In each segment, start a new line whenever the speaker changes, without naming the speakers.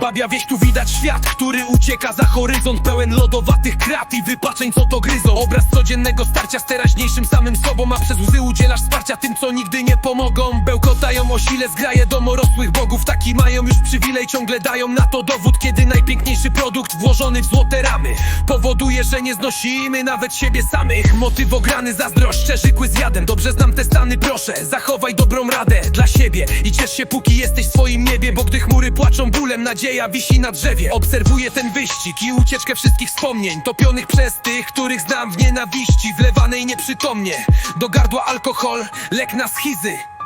Babia wieś tu widać świat, który ucieka za horyzont Pełen lodowatych krat i wypaczeń co to gryzą. Obraz codziennego starcia z teraźniejszym samym sobą A przez łzy udzielasz wsparcia tym co nigdy nie pomogą Bełkotają o sile zgraje domorosłych bogów. Taki mają już przywilej, ciągle dają na to dowód Kiedy najpiękniejszy produkt włożony w złote ramy Powoduje, że nie znosimy nawet siebie samych. Motyw ograny, zazdrość, szczerzy kły z jadem Dobrze znam te stany, proszę, zachowaj dobrą radę dla siebie I ciesz się póki jesteś w swoim niebie Bo gdy chmury płaczą bólem, nadzieja wisi na drzewie. Obserwuję ten wyścig i ucieczkę wszystkich wspomnień Topionych przez tych, których znam w nienawiści Wlewanej nieprzytomnie. Do gardła alkohol, lek na schizy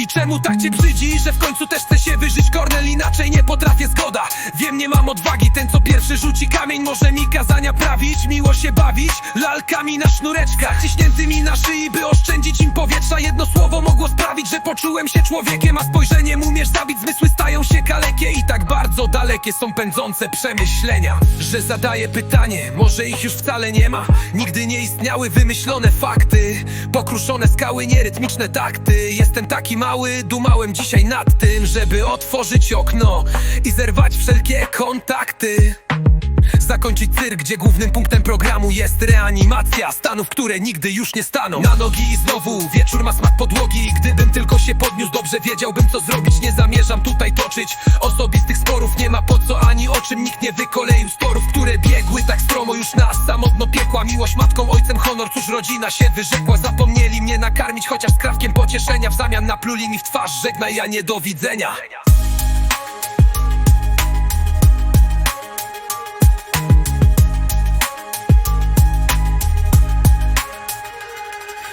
i czemu tak cię brzydzi, że w końcu też chce się wyżyć? Kornel inaczej nie potrafię zgoda. Wiem nie mam odwagi, ten co pierwszy rzuci kamień Może mi kazania prawić, miło się bawić. Lalkami na sznureczkach, ciśniętymi na szyi By oszczędzić im powietrza. Jedno słowo mogło sprawić, że poczułem się człowiekiem A spojrzeniem umiesz zabić, zmysły stają się kalekie I tak bardzo dalekie są pędzące przemyślenia Że zadaję pytanie, może ich już wcale nie ma. Nigdy nie istniały wymyślone fakty Pokruszone skały, nierytmiczne takty. Jestem taki mały, dumałem dzisiaj nad tym Żeby otworzyć okno i zerwać wszelkie kontakty Zakończyć cyrk, gdzie głównym punktem programu jest reanimacja Stanów, które nigdy już nie staną. Na nogi i znowu wieczór ma smak podłogi. Gdybym tylko się podniósł, dobrze wiedziałbym co zrobić. Nie zamierzam tutaj toczyć osobistych sporów. Nie ma po co ani o czym nikt nie wykoleił sporów Które biegły tak stromo już nas samotno piekła. Miłość matką, ojcem, honor, cóż rodzina się wyrzekła. Zapomnieli mnie nakarmić chociaż skrawkiem pocieszenia. W zamian napluli mi w twarz, żegnaj, ja nie do widzenia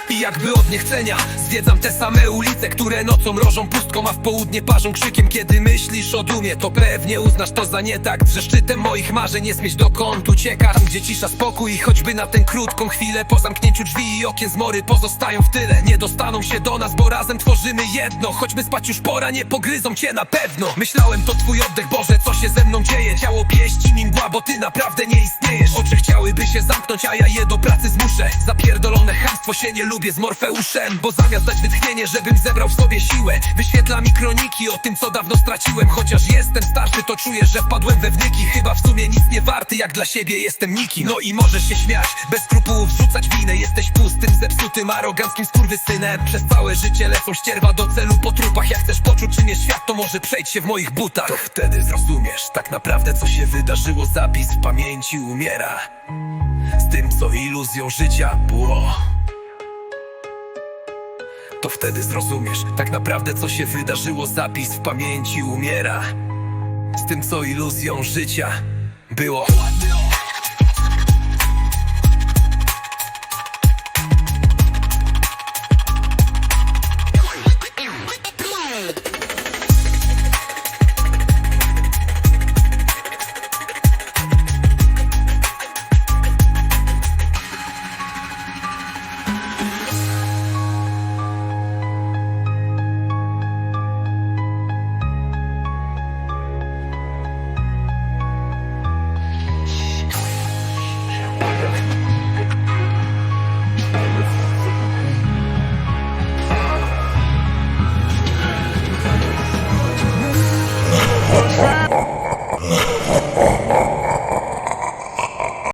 I jakby od niechcenia Zwiedzam te same ulice, które nocą mrożą pustką A w południe parzą krzykiem. Kiedy myślisz o dumie, to pewnie uznasz to za nie tak. Że szczytem moich marzeń jest mieć dokąd uciekać Tam gdzie cisza spokój choćby na tę krótką chwilę. Po zamknięciu drzwi i okien zmory pozostają w tyle. Nie dostaną się do nas, bo razem tworzymy jedno. Choćby spać już pora, nie pogryzą cię na pewno. Myślałem to twój oddech, Boże, co się ze mną dzieje? Ciało pieści mi mgła, bo ty naprawdę nie istniejesz. Oczy chciałyby się zamknąć, a ja je do pracy zmuszę. Zapierdolone chamstwo się nie lubię z Morfeuszem Bo zamiast dać wytchnienie, żebym zebrał w sobie siłę Wyświetla mi kroniki o tym, co dawno straciłem. Chociaż jestem starszy, to czuję, że wpadłem we wnyki. Chyba w sumie nic nie warty, jak dla siebie jestem nikim No i możesz się śmiać, bez skrupułów rzucać winę. Jesteś pustym, zepsutym, aroganckim skurwysynem. Przez całe życie lecą ścierwa do celu po trupach. Jak chcesz poczuć, czym jest świat, to może przejdź się w moich butach. To wtedy zrozumiesz tak naprawdę, co się wydarzyło. Zapis w pamięci umiera Z tym, co iluzją życia było to wtedy zrozumiesz tak naprawdę co się wydarzyło. Zapis w pamięci umiera. Z tym co iluzją życia było